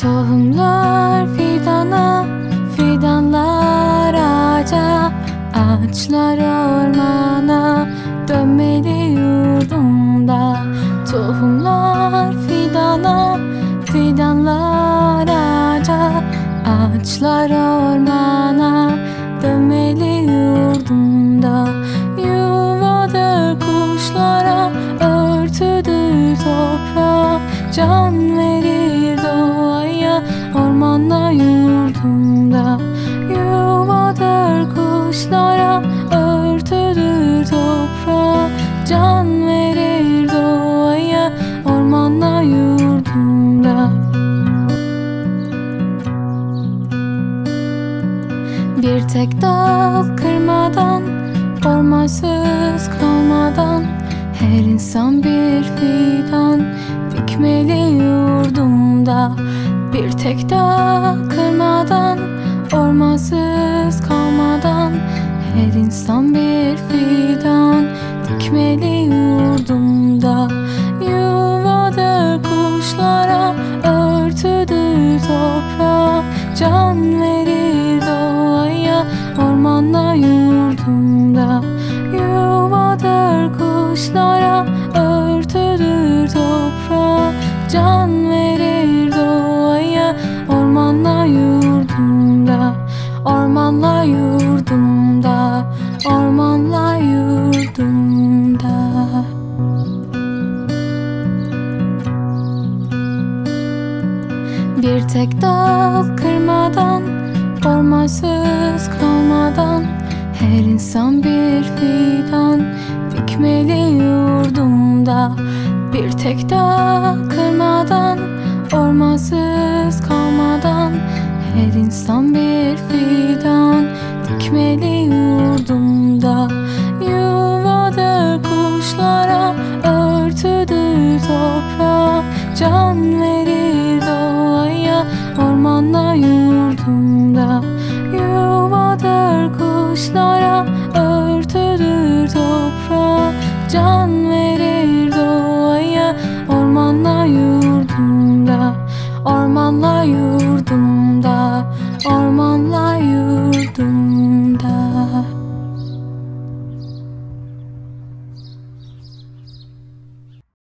Tohumlar fidana, fidanlar ağaca Ağaçlar ormana, dönmeli yurdumda. Tohumlar fidana, fidanlar ağaca Ağaçlar ormana, dönmeli yurdumda. Yuvadır kuşlara, örtüdür toprağa Can verir tek dal kırmadan Ormansız kalmadan Her insan bir fidan Dikmeli yurdumda Bir tek dal kırmadan Ormansız kalmadan Her insan bir fidan Dikmeli yurdumda. Yuvadır kuşlara Örtüdür toprağa Can verir Ormana yurdumda Yuvadır kuşlara Örtüdür toprağa Can verir doğaya. Ormana yurdumda Ormanla yurdumda Ormanla yurdumda Bir tek dal kırmadan Ormansız kalmadan Her insan bir fidan. Dikmeli yurdumda Bir tek dal kırmadan Ormansız kalmadan Her insan bir fidan. Dikmeli yurdumda Yuvadır kuşlara Örtüdür toprağa. Can verir doğaya